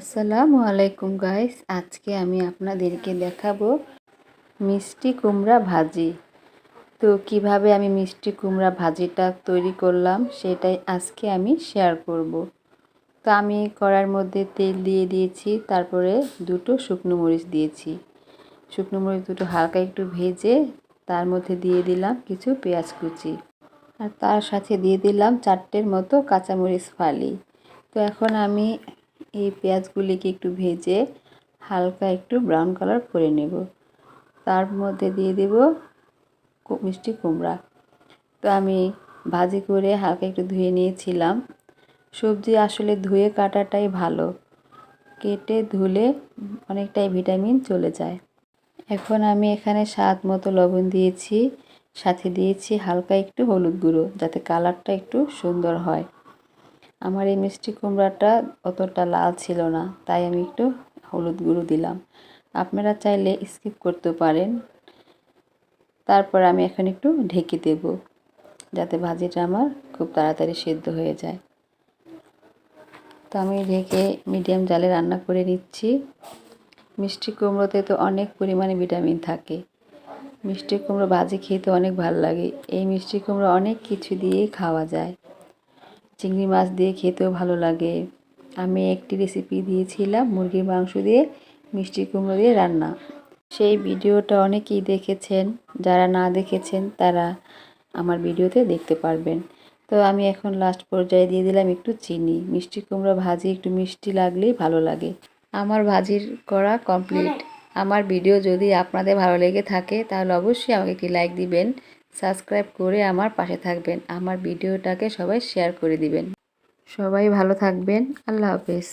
আসসালামু আলাইকুম গাইস আজকে আমি আপনাদেরকে দেখাবো মিষ্টি কুমড়া ভাজি। তো কীভাবে আমি মিষ্টি কুমড়া ভাজিটা তৈরি করলাম সেটাই আজকে আমি শেয়ার করব। তো আমি কড়ার মধ্যে তেল দিয়ে দিয়েছি, তারপরে দুটো শুকনো মরিচ দিয়েছি। শুকনো মরিচ দুটো হালকা একটু ভেজে তার মধ্যে দিয়ে দিলাম কিছু পেঁয়াজ কুচি। আর তার সাথে দিয়ে দিলাম চারটের মতো কাঁচামরিচ ফালি। তো এখন আমি এই পেঁয়াজগুলিকে একটু ভেজে হালকা একটু ব্রাউন কালার করে নেব। তার মধ্যে দিয়ে দেব মিষ্টি কুমড়া। তো আমি ভাজি করে হালকা একটু ধুয়ে নিয়েছিলাম। সবজি আসলে ধুয়ে কাটাটাই ভালো। কেটে ধুলে অনেকটাই ভিটামিন চলে যায়। এখন আমি এখানে স্বাদ মতো লবণ দিয়েছি। সাথে দিয়েছি হালকা একটু হলুদ গুঁড়ো যাতে কালারটা একটু সুন্দর হয়। আমার এই মিষ্টি কুমড়াটা অতটা লাল ছিল না, তাই আমি একটু হলুদ গুঁড়ো দিলাম। আপনারা চাইলে স্কিপ করতে পারেন। তারপর আমি এখন একটু ঢেকে দেব, যাতে ভাজিটা আমার খুব তাড়াতাড়ি সেদ্ধ হয়ে যায়। তো আমি ঢেকে মিডিয়াম জালে রান্না করে নিচ্ছি। মিষ্টি কুমড়োতে তো অনেক পরিমাণে ভিটামিন থাকে। মিষ্টি কুমড়ো ভাজি খেতে অনেক ভালো লাগে। এই মিষ্টি কুমড়ো অনেক কিছু দিয়েই খাওয়া যায়। চিংড়ি মাছ দিয়ে খেতেও ভালো লাগে। আমি একটি রেসিপি দিয়েছিলাম মুরগির মাংস দিয়ে মিষ্টি কুমড়ো দিয়ে রান্না। সেই ভিডিওটা অনেকেই দেখেছেন যারা না দেখেছেন তারা আমার ভিডিওতে দেখতে পারবেন। তো আমি এখন লাস্ট পর্যায়ে দিয়ে দিলাম একটু চিনি। মিষ্টি কুমড়ো ভাজি একটু মিষ্টি লাগলেই ভালো লাগে। আমার ভাজির করা কমপ্লিট আমার ভিডিও যদি আপনাদের ভালো লেগে থাকে তাহলে অবশ্যই আমাকে একটি লাইক দিবেন। সাবস্ক্রাইব করে আমার পাশে থাকবেন। আমার ভিডিওটাকে সবাই শেয়ার করে দিবেন। সবাই ভালো থাকবেন। আল্লাহ হাফেজ।